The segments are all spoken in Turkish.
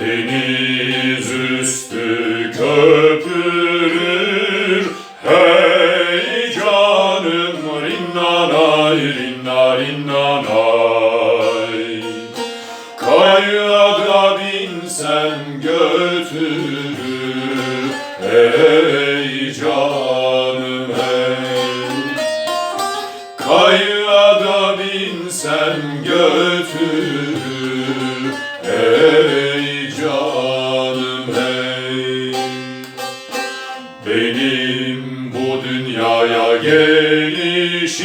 Deniz üstü köpürür Hey canım rinnanay rinnanay Kayığa da binsen götürür Hey canım Benim bu dünyaya gelişim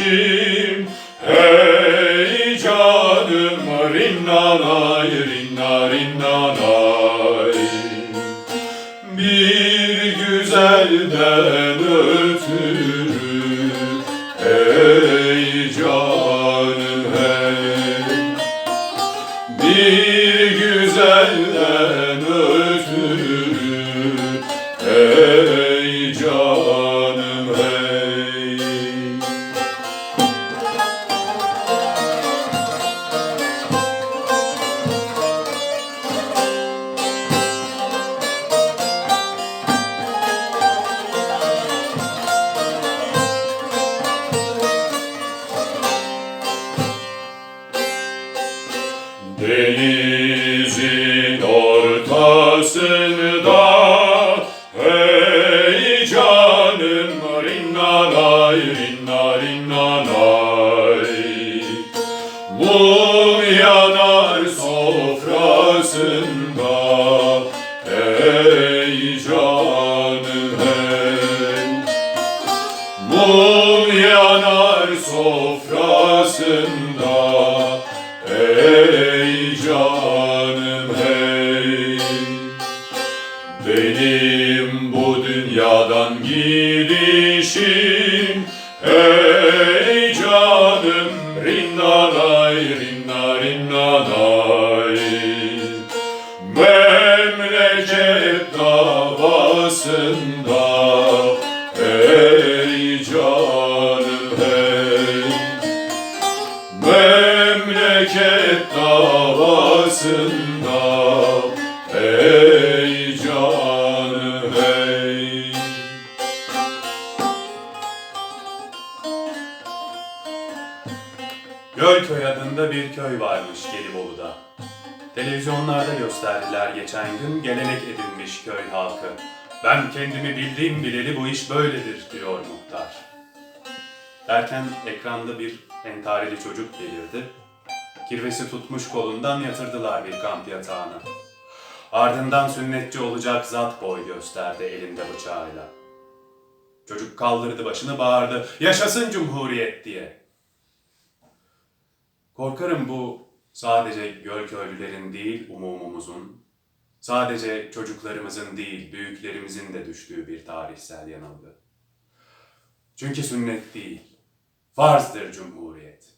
Hey canım rinnanay rinna rinnanay Bir güzelden ötürü Ey canım hey. Bir Denizin ortasında Hey canım rinnanay rinna rinnanay Mum yanar sofrasında Hey canım hey. Mum yanar sofrasında Benim bu dünyadan gidişim Hey canım rinnanay rinna rinnanay. Memleket davasında Ey canım hey. Memleket davasında Gölköy adında bir köy varmış Gelibolu'da. Televizyonlarda gösterdiler geçen gün gelenek edinmiş köy halkı. Ben kendimi bildiğim bileli bu iş böyledir diyor muhtar. Derken ekranda bir entarili çocuk belirdi. Kirvesi tutmuş kolundan yatırdılar bir kamp yatağına. Ardından sünnetçi olacak zat boy gösterdi elinde bıçağıyla. Çocuk kaldırdı başını bağırdı. Yaşasın Cumhuriyet diye. Korkarım bu sadece Gölköylülerin değil umumumuzun, sadece çocuklarımızın değil büyüklerimizin de düştüğü bir tarihsel yanılgı. Çünkü sünnet değil, farzdır Cumhuriyet.